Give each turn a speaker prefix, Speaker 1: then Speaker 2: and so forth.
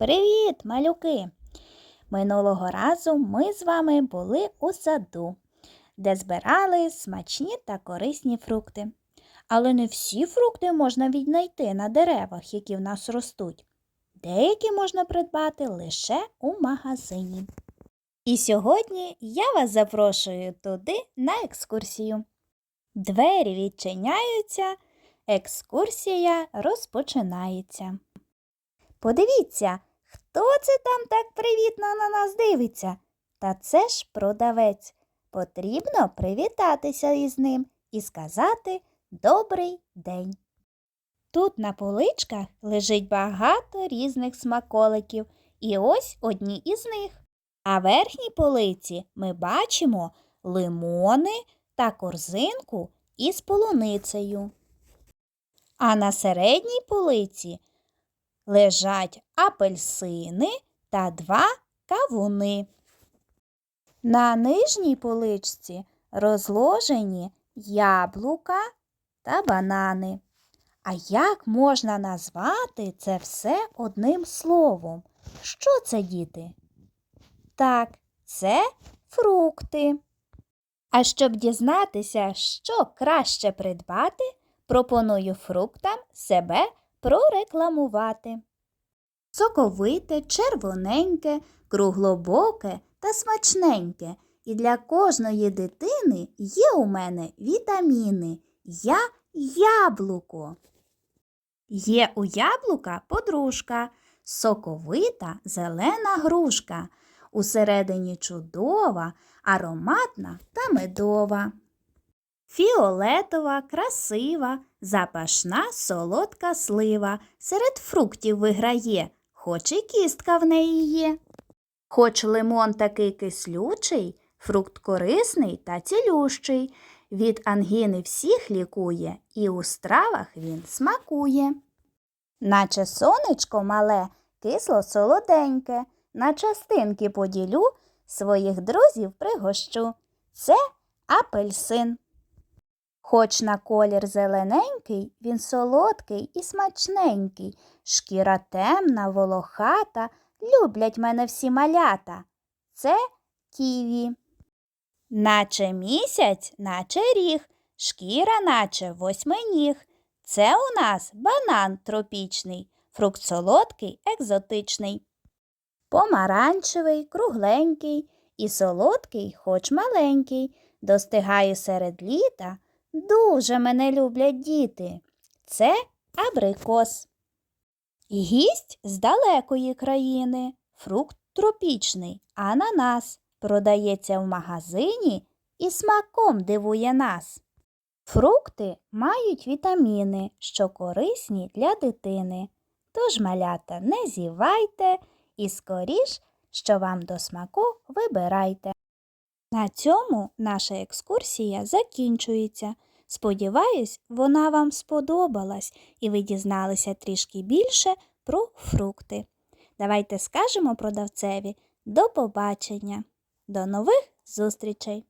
Speaker 1: Привіт, малюки! Минулого разу ми з вами були у саду, де збирали смачні та корисні фрукти. Але не всі фрукти можна віднайти на деревах, які в нас ростуть. Деякі можна придбати лише у магазині. І сьогодні я вас запрошую туди на екскурсію. Двері відчиняються, екскурсія розпочинається. Подивіться, хто це там так привітно на нас дивиться? Та це ж продавець. Потрібно привітатися із ним і сказати Добрий день. Тут на поличках лежить багато різних смаколиків, і ось одні із них. А верхній полиці ми бачимо лимони та корзинку із полуницею. А на середній полиці лежать апельсини та два кавуни. На нижній поличці розложені яблука та банани. А як можна назвати це все одним словом? Що це, діти? Так, це фрукти. А щоб дізнатися, що краще придбати, пропоную фруктам себе прорекламувати. Соковите, червоненьке, круглобоке та смачненьке. І для кожної дитини є у мене вітаміни. Я яблуко. Є у яблука подружка, соковита зелена грушка. Усередині чудова, ароматна та медова. Фіолетова, красива, запашна солодка слива. Серед фруктів виграє, хоч і кістка в неї є. Хоч лимон такий кислючий, фрукт корисний та цілющий. Від ангіни всіх лікує, і у стравах він смакує. Наче сонечко мале, кисло солоденьке, на частинки поділю, своїх друзів пригощу. Це апельсин. Хоч на колір зелененький, він солодкий і смачненький, шкіра темна, волохата, люблять мене всі малята. Це ківі. Наче місяць, наче ріг, шкіра, наче восьминіг. Це у нас банан тропічний, фрукт солодкий, екзотичний. Помаранчевий, кругленький і солодкий, хоч маленький, достигає серед літа. Дуже мене люблять діти. Це абрикос. Гість з далекої країни, фрукт тропічний, ананас. Продається в магазині і смаком дивує нас. Фрукти мають вітаміни, що корисні для дитини. Тож, малята, не зівайте і скоріш, що вам до смаку вибирайте. На цьому наша екскурсія закінчується. Сподіваюсь, вона вам сподобалась і ви дізналися трішки більше про фрукти. Давайте скажемо продавцеві до побачення. До нових зустрічей!